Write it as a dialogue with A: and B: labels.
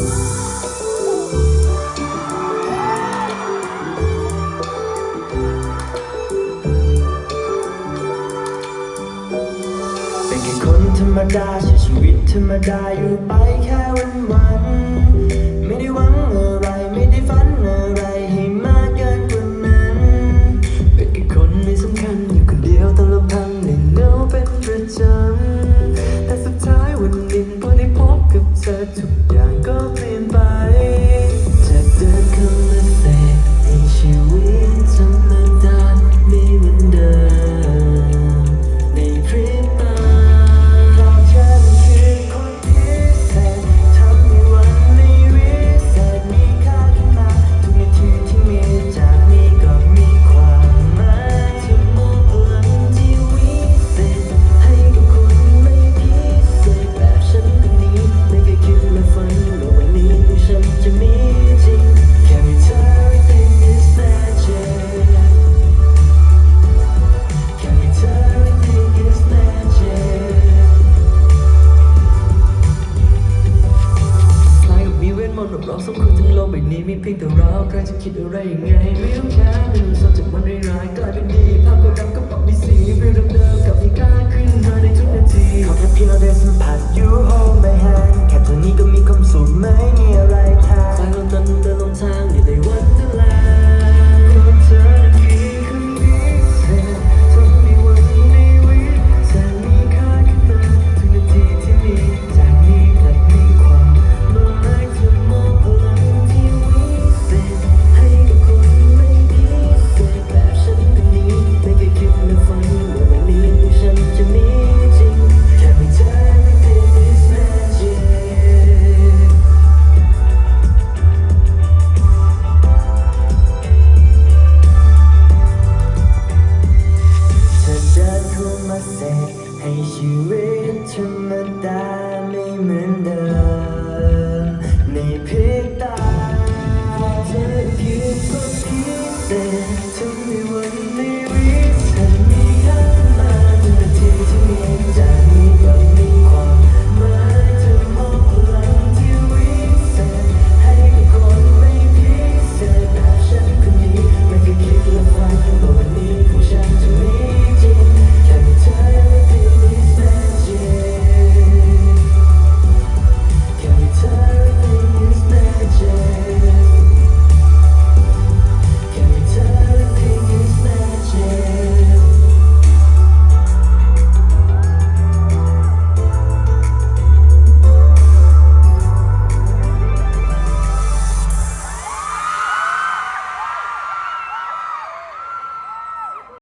A: เป็นแค่คนธรรมดาใช้ชีวิตธรรมดาอยู่ไปแค่วันวัน วันหนึ่งพอได้พบกับเธอทุกอย่างก็เปลี่ยนไป มองแบบเราสองคนทั้งโลกใบนี้มีเพียงแต่เราใครจะคิดอะไรยังไงไม่ต้องแคร์ไม่รู้สึจากวันร้ายกลายเป็นดีภาพก็ดำก็ปรับมีสีเรื่องเดิมกับมีค่าขึ้นมาในทุกนาทีขอแค่เพียงเราได้สัมผัส you hold my hand แค่ตรงนี้ก็มีความสุขไม่มีอะไรแทางสายลมตันเดินลงทาง เข้มาเสกให้ชีวิตธรรมดาไม่เหมือนเดิมในพริบตาเธอคิดว่าพิแต่ทำให้วันนี้